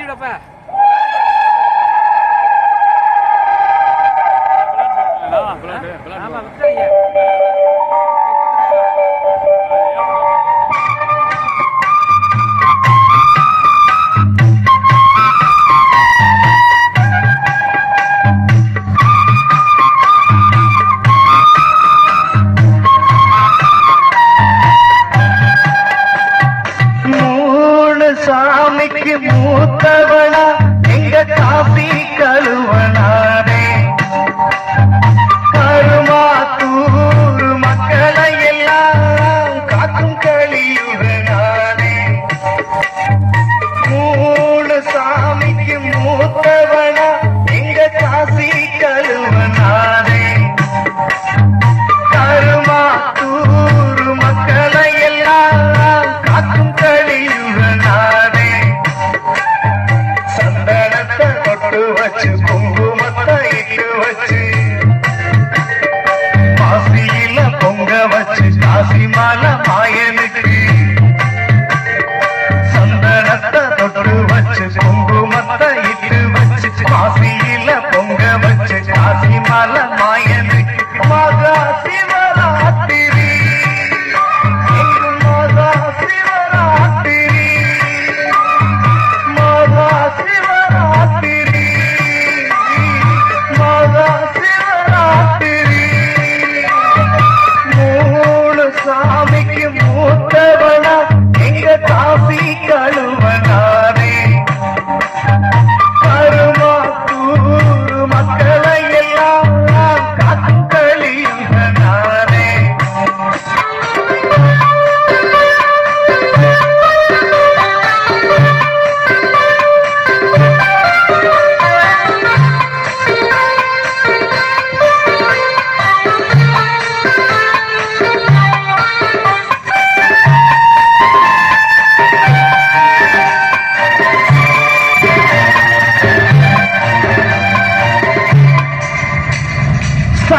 ஏறிடப்ப ஆமா விட்டுறீங்க மூத்தவளா எங்க காப்பி கழுவனா போடு வச்சு குங்குமத்தை இட்டு வச்சு. பாசியில பொங்க வச்சு காசி மாலை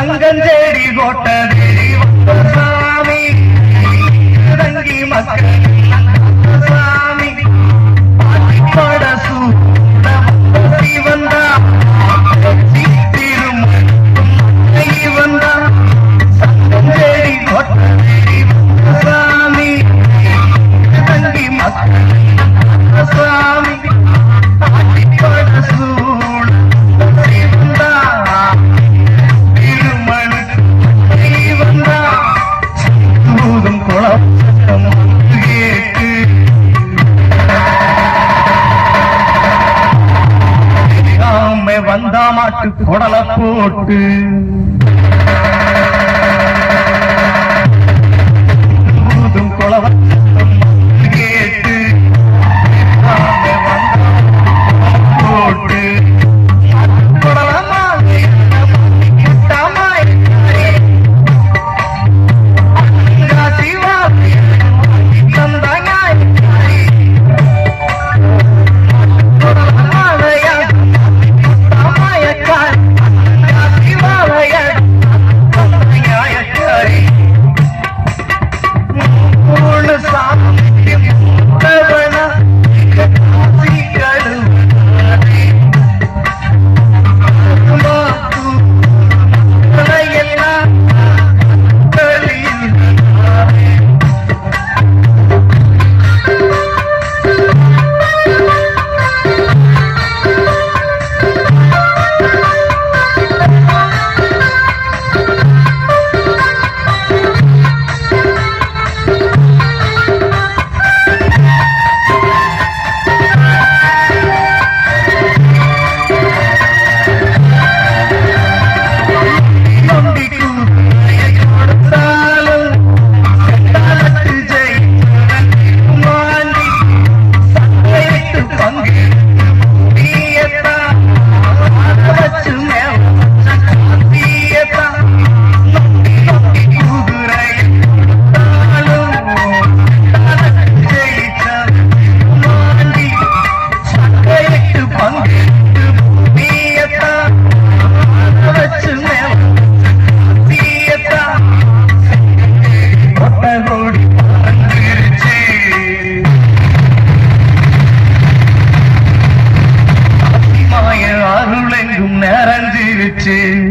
தங்கம் தேடி கோட்டை தேடி வந்த சாமி. தங்கி மக்கள் வந்தாமாட்டு குடலை போட்டு. হয়েছে